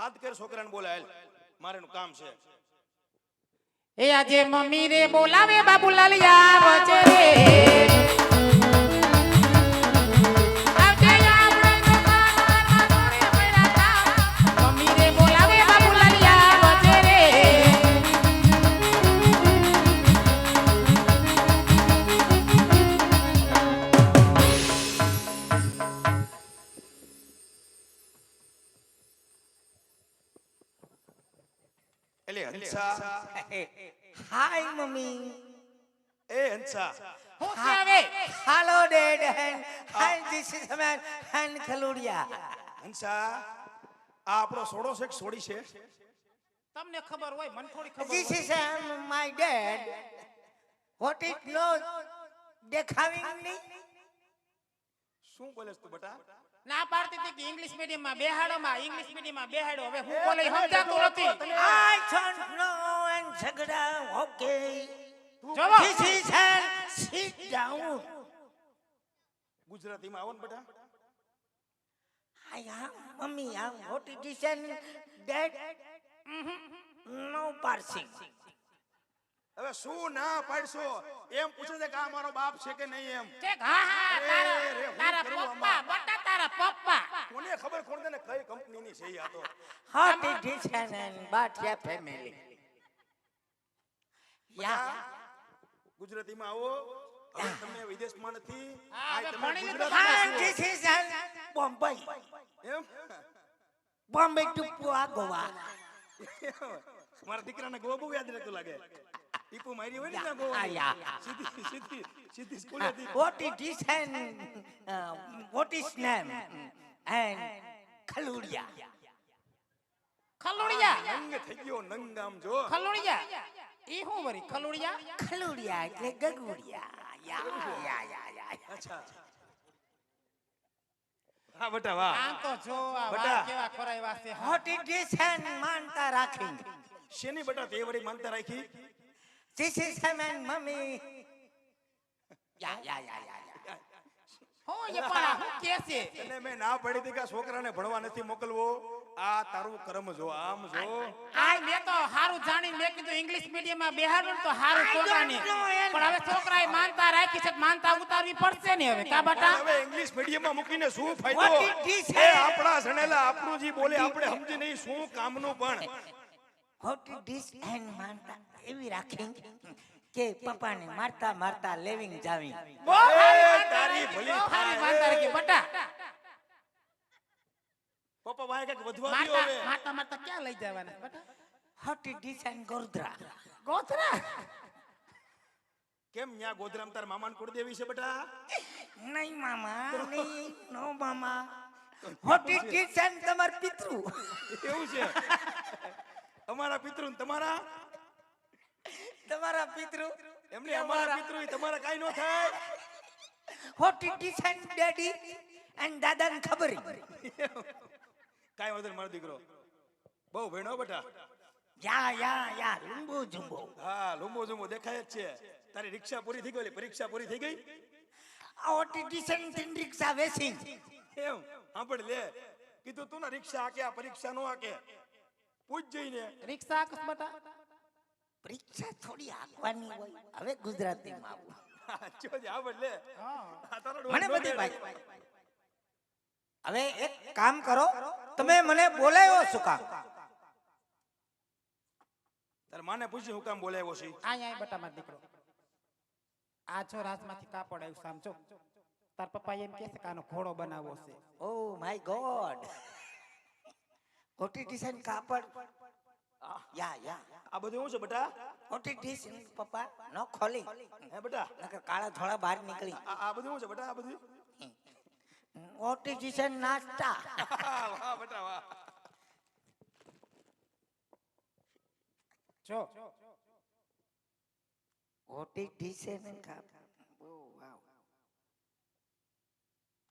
હાથ કર છોકરાને બોલાય મારે નું કામ છે. એ આજે મમ્મી રે બોલાવે બાબુલાલ યાર રે હંસા હાય મમ્મી એ હંસા હું છે હવે હાલો dad and hi this is man and ખલુડિયા Hansa આ આપણો સોડો છે કે સોડી છે. તમને ખબર હોય મને થોડી ખબર this is my dad what it no દેખાવિંગ શું બોલે તું બેટા? ના પાડતી હતી કે ઇંગ્લિશ મીડિયમમાં બેહાડો માં ઇંગ્લિશ મીડિયમમાં બેહાડો. હવે હું બોલે સમજાતું નથી. આઈ ડોન્ટ નો એન્ડ ઝઘડા ઓકે ચલો ધીસ ઇઝ સિટ ડાઉન ગુજરાતીમાં આવો ને બેટા. આયા મમ્મી આ what it is dad no passing હવે શું ના પાડશો? એમ પૂછે છે કે આ મારો બાપ છે કે નહીં એમ? હા હા તારા તારા પપ્પા તારા પપ્પા કોને ખબર કોણ તને કઈ કંપનીની છે આ તો હા and, and but your family. બેટા, ગુજરાતીમાં આવો તમે વિદેશમાં નથી હા, આ તમે ગુજરાતીમાં And છો. Bombay. એમ બોમ્બે ટુ Goa. મારા દીકરાને ગોવા બહુ યાદ રહેતું લાગે ટીપુ મારી હોય ને ત્યાં ગોવા. સીધી સીધી સીધી સ્કૂલેથી What it is and uh, what is name? And Khaludia. ખલુડિયા. નંગ થઈ ગયો નંગ આમ જો. ખલુડિયા. ઈ હું વરી ખલુડિયા? Khaludia એટલે ગગુડિયા. અચ્છા હા બેટા વાહ. આ તો જો આ વાહ કેવા ખોરાય છે હોટી is માનતા રાખી. શેની બટા તે વળી માનતા રાખી? This is him and mummy. Yeah, yeah, yeah, yeah, yeah. હું એ પણ હું કે છે? તને મેં ના પડી હતી કે છોકરાને ભણવા નથી મોકલવો. આ તારું કર્મ જો આમ જો. આ મેં તો હારું જાણીને મેં કીધું ઇંગ્લિશ મીડિયમમાં બેહાડું તો હારું છોકરાને પણ હવે છોકરાએ માનતા રાખી છે માનતા ઉતારવી પડશે ને હવે કા બટા? હવે ઇંગ્લિશ મીડિયમમાં મૂકીને શું ફાયદો? એ? આપણા સણેલા આપણું જી બોલે આપણે સમજી નહીં શું કામનું પણ. It is માનતા એવી રાખી કે પપ્પાને મારતા મારતા લેવિંગ જાવી તારી ભલી તારી માનતા એ. બટા પપ્પા વાય કે વધવા મારતા હવે મારતા મારતા ક્યાં લઈ જવાના બટા What it ગોધરા ગોથરા કેમ ન્યા ગોધરામ તાર મામાને કોડ દેવી છે બટા નહીં મામા નહીં નો મામા What ડિઝાઇન તમાર પિતૃ એવું છે અમારા પિતૃ તમારા? તમારા પિતૃ? એમને અમારા પિતૃ તમારા કાઈ નો થાય. What it is and daddy and દાદાને ખબર કાઈ વાંધો મારો દીકરો. બહુ ભણ્યો બેટા. યા યા યા લુંબો જુંબો હા લુંબો જુંબો દેખાય જ છે. તારી રિક્ષા પૂરી થઈ ગઈ પરીક્ષા પૂરી થઈ ગઈ? આ is and તીન રિક્ષા વેસી એમ પણ લે. કીધું તું ને રિક્ષા આકે આ પરીક્ષા નો આકે. પૂછ જઈને રિક્ષા આકસ પરીક્ષા થોડી આંકવાની હોય. હવે ગુજરાતીમાં આવું. હા, જોજે સાંભળ લે આ તારો મને બધી ભાઈ. હવે એક કામ કરો. તમે મને બોલાયો શું કામ? તાર માને પૂછ્યું હું કામ બોલાવ્યો છે? આય આય બટા દીકરો. આ છો રાજમાંથી કાપડ આવ્યું સામ જો. તાર પપ્પા એમ કહે છે કે આનો ઘોડો બનાવવો છે. ઓ માય ગોડ કોટીટીશન કાપડ. યા યા. આ બધું શું છે બેટા? કોટીટીશન પપ્પા ન ખોલી. હે બેટા? નકર કાળા ધોળા બહાર નીકળી. આ બધું શું છે બેટા આ બધું? કોટીટીશન નાસ્તા. વાહ બેટા વાહ. જો. કોટીટીશન કાપડ ઓ વાવ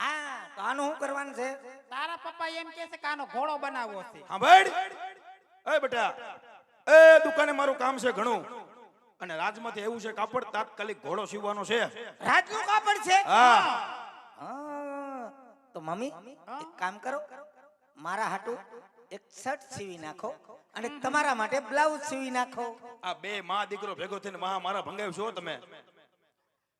હા તો આનું શું કરવાનું છે? તારા પપ્પા એમ કહે છે કે આનો ઘોડો બનાવવો છે. સાંભળ એ બેટા એ દુકાને મારું કામ છે ઘણું. અને રાજમાંથી એવું છે કાપડ તાત્કાલિક ઘોડો સીવવાનો છે. રાજનું કાપડ છે? હા. હા. તો મમ્મી એક કામ કરો. મારા હાટુ એક શર્ટ સીવી નાખો અને તમારા માટે બ્લાઉઝ સીવી નાખો. આ બે માં દીકરો ભેગો થઈને મહા મારા ભંગાવ્યું છો તમે.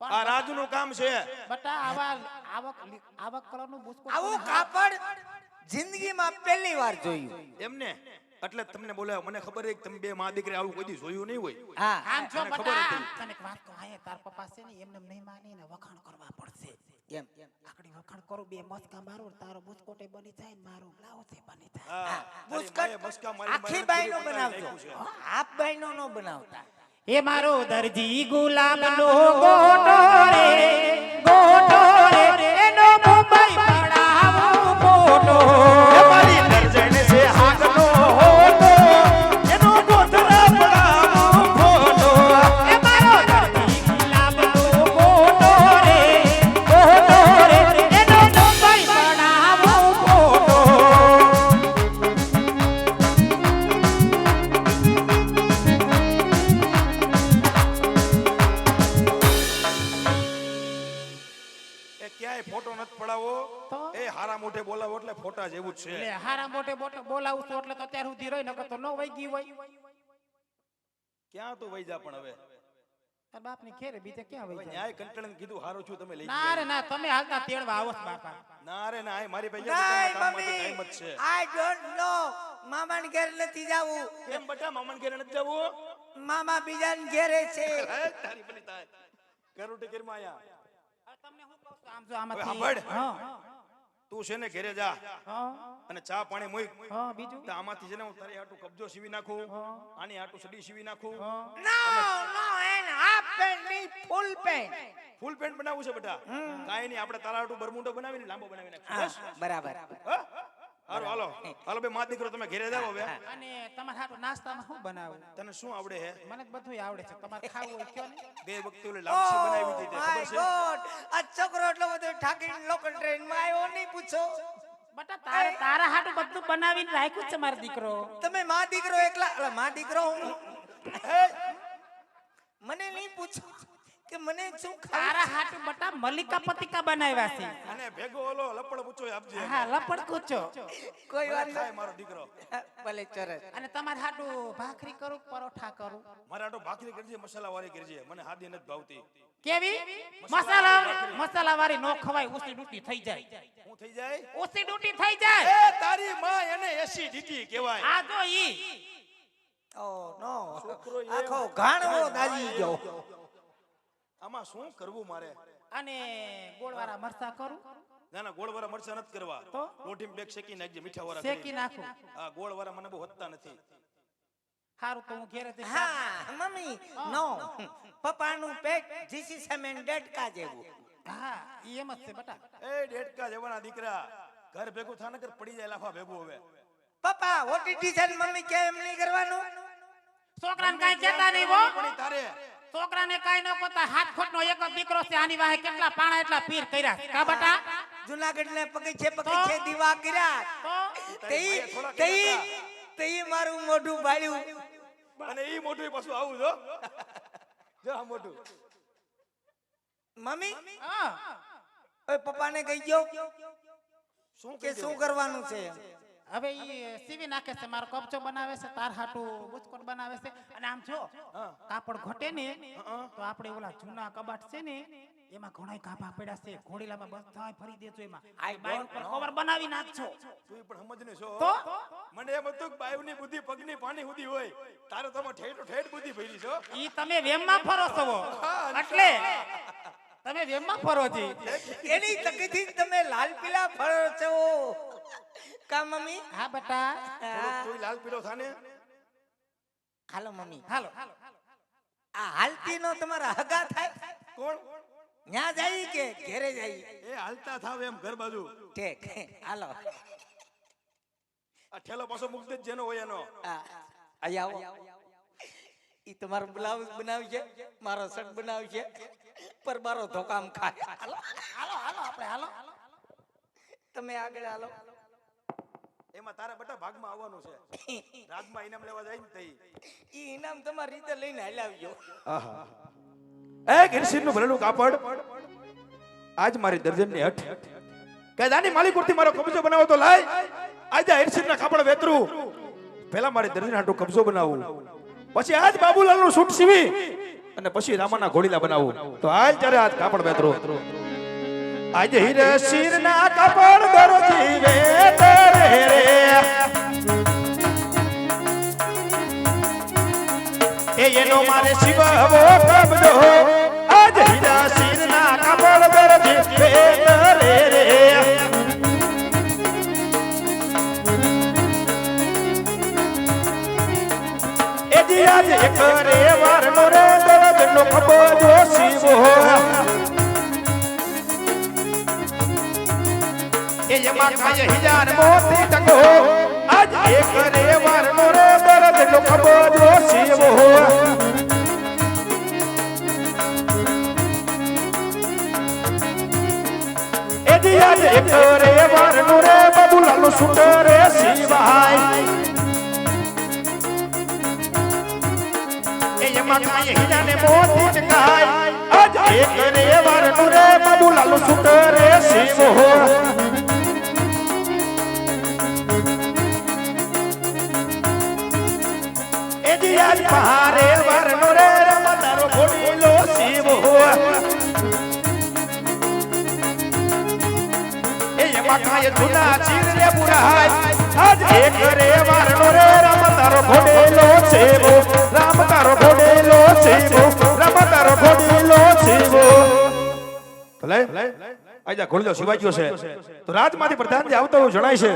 આ રાજનું કામ છે. બટા આવા આવક આવક કલરનું બુસકો આવું કાપડ જિંદગીમાં પહેલી વાર જોયું. એમને? એટલે તમને બોલાયો. મને ખબર છે કે તમે બે માં દીકરી આવું કોઈ જોયું નહીં હોય. હા. આમ છો બટા તને એક વાત કહું આયે તાર પપ્પા છે ને એમને નહીં માની ને વખાણ કરવા પડશે. એમ. આકડી વખાણ કરું બે મસ્કા મારો તારો બુસકોટે બની જાય ને મારો બ્લાઉઝ બની જાય. બુસ્કટ મસ્કા મારી આખી બાઈનો બનાવજો. હાફ બાયનો નો બનાવતા. એ મારો દરજી ગુલાબનો ગોટો રે ગોટો રે એનો મુંબઈ પડાવો ફોટો છે હારા મોટે મોટે બોલાવું છું એટલે તો અત્યાર સુધી રહી નકર તો ન વહી ગઈ હોય. ક્યાં તું વહી જા પણ હવે? તાર બાપની ખેરે બીજે ક્યાં વહી જાય? ન્યાય કંટાળીને કીધું હારું છું તમે લઈ ના રે ના તમે હાલતા તેડવા આવો છો બાપા. ના રે ના આ મારી ભાઈ ટાઈમ જ છે. આઈ ડોન્ટ નો મામાન ઘેર નથી જાવું. કેમ બટા મામાન ઘેર નથી જવું? મામા બીજાને ઘેરે છે. તારી પેલી થાય કરોટી માં આયા. તમને હું કહું છું આમ જો આમાંથી. હા. તું છે ને ઘેરે જા. અને ચા પાણી મૂક. બીજું? તો આમાંથી છે ને હું તારી હાટુ કબજો સીવી નાખું. આની હાટુ સડી સીવી નાખું. No no an half pant full pant full pant બનાવવું છે બેટા. કાંઈ નહીં આપણે તારા હાટુ બરમુંડો બનાવીને લાંબો બનાવી નાખશું બરાબર. હા? હારું હાલો. હાલો બે માં દીકરો તમે ઘેરે જાવ હવે અને તમારે હાટો નાસ્તામાં શું બનાવું તને શું આવડે હે? મને બધું આવડે છે. તમારે ખાવું હોય કયો ને? બે વખતે ઓલી લાપસી બનાવી દીધી માય ખબર છે? ગોડ આ છોકરો એટલો બધો ઠાકી લોકલ ટ્રેનમાં આવ્યો નહીં પૂછો. બટા તારે તારા હાટું બધું બનાવીને રાખ્યું છે મારો દીકરો. તમે માં દીકરો એકલા માં દીકરો હું? મને શું ખારા હાટ બટા મલિકા પતિકા બનાવ્યા છે. અને ભેગો ઓલો લપડ પૂછો આપજે. હા લપડ કૂચો કોઈ વાત ખાય મારો દીકરો. ભલે ચરસ અને તમારે હાટુ ભાખરી કરું પરોઠા કરું? મારે હાટુ ભાખરી કરજે મસાલા વાળી કરજે. મને હાદી નથી ભાવતી. કેવી? મસાલા મસાલા વાળી નો ખવાય ઉસી ડૂટી થઈ જાય. હું થઈ જાય? ઉસી ડૂટી થઈ જાય. એ તારી માં એને એસિડિટી કહેવાય. આ જો ઈ. ઓ નો. છોકરો આખો ઘાણવો દાજી ગયો. આમાં શું કરવું મારે? અને ગોળવાળા મરચા કરું? ના ના ગોળવાળા મરચા નથી કરવા. તો? બેગ શેકી નાખજે મીઠા વાળા શેકી નાખું. આ ગોળવાળા મને બહુ હતતા નથી. હારું તો હું ઘેરે હા મમ્મી નો. પપ્પાનું પેટ જીસી સેમેન ડેડકા જેવું. હા ઈ એમ જ છે બટા. એ ડેટકા જવાના દીકરા. ઘર ભેગું થા નકર પડી જાય લાફા ભેગું હવે. પપ્પા ઓટીટી છે મમ્મી કે એમ નહીં કરવાનું? છોકરાને કાઈ કહેતા નહીં હો. પણ તારે છોકરાને કાંઈ ન કહેતા હાથ ખોટનો એક જ દીકરો છે આની વાહે કેટલા પાણા એટલા પીર કર્યા કા બટા? જુનાગઢ ને પગે છે દીવા કર્યા. તેઈ તેઈ તેઈ મારું મોઢું બાળ્યું અને ઈ મોઢું પાછું આવું જો જો આ મોઢું. મમ્મી? હા. ઓય પપ્પાને કહી ગયો શું કે શું કરવાનું છે? હવે ઈ સીવી નાખે છે મારો કપચો બનાવે છે તાર હાટું બુચકોટ બનાવે છે. અને આમ જો કાપડ ઘટે ને તો આપણે ઓલા જૂના કબાટ છે ને એમાં ઘણાય કાપા પડ્યા છે. ઘોડીલામાં બધાય ફરી દેજો એમાં. આ બાય ઉપર કવર બનાવી નાખજો. તું પણ સમજને છો. તો? મને એમ હતું કે બાયુની બુદ્ધિ પગની પાણી સુધી હોય. તારે તમે ઠેઠ ઠેઠ બુદ્ધિ ભરી છો. ઈ તમે વેમમાં ફરો છો એટલે તમે વેમમાં ફરો છી એની તકીથી તમે લાલ પીલા ફરો છો. કા મમ્મી? હા બેટા. તું લાલ પીળો થાને? હાલો મમ્મી. હાલો. આ હાલતી નો તમારા હગા થાય. કોણ? ન્યા જાય કે ઘેરે જાય? એ હાલતા થાવ એમ ઘર બાજુ. ઠીક. હાલો. આ ઠેલો પાછો મૂકી દે જેનો હોય એનો. આ, અહીં આવો. ઈ તમારો બ્લાઉઝ બનાવશે મારો શર્ટ બનાવશે પર મારો ધોકામ ખાય. હાલો. હાલો હાલો આપણે હાલો. તમે આગળ હાલો. એમાં તારા બટા ભાગમાં આવવાનું છે. રાજમાં ઇનામ લેવા જાય ને તઈ ઈ ઇનામ તમારી રીતે લઈને હલાવજો. એ ગિરસીરનું ભરેલું કાપડ. આજ મારી દર્જનની હઠ. કે દાની માલિકુરથી મારો કબજો બનાવો તો લાય. આજે હરસિંહના કાપડ વેતરું. પહેલા મારી દર્જન હાટુ કબજો બનાવું. પછી આજ બાબુલાલનું સૂટ સીવી. અને પછી રામાના ઘોડીલા બનાવવું તો આજ ત્યારે આજ કાપડ વેતરો. આજે હીરે શિરના કાપડ દરજી વેતરે રે. એ એનો મારે શિવવો કબજો આજ હીરા શિરના કાપડ દરજી વેતરે રે. એ આજ એક રે વારનો રે દરદનો કબજો શિવો એ યમા ખાય હિજાર મોતી ટકો આજ એક રે વારનો રે દરદ નો ખબજો શિવો એ એજી આજ એક રે વારનો રે બબુલાનો સુટ રે શિવાય એ યમા ખાય મોતી ટકાય આજ એક રે વારનો રે બબુલાનો સુટ રે શિવો પહારે વરનો રે રમતારો ઘોડીલો શિવો એ એમાં કાય જુના ચીર પ્રધાનજી આવતો જણાય છે.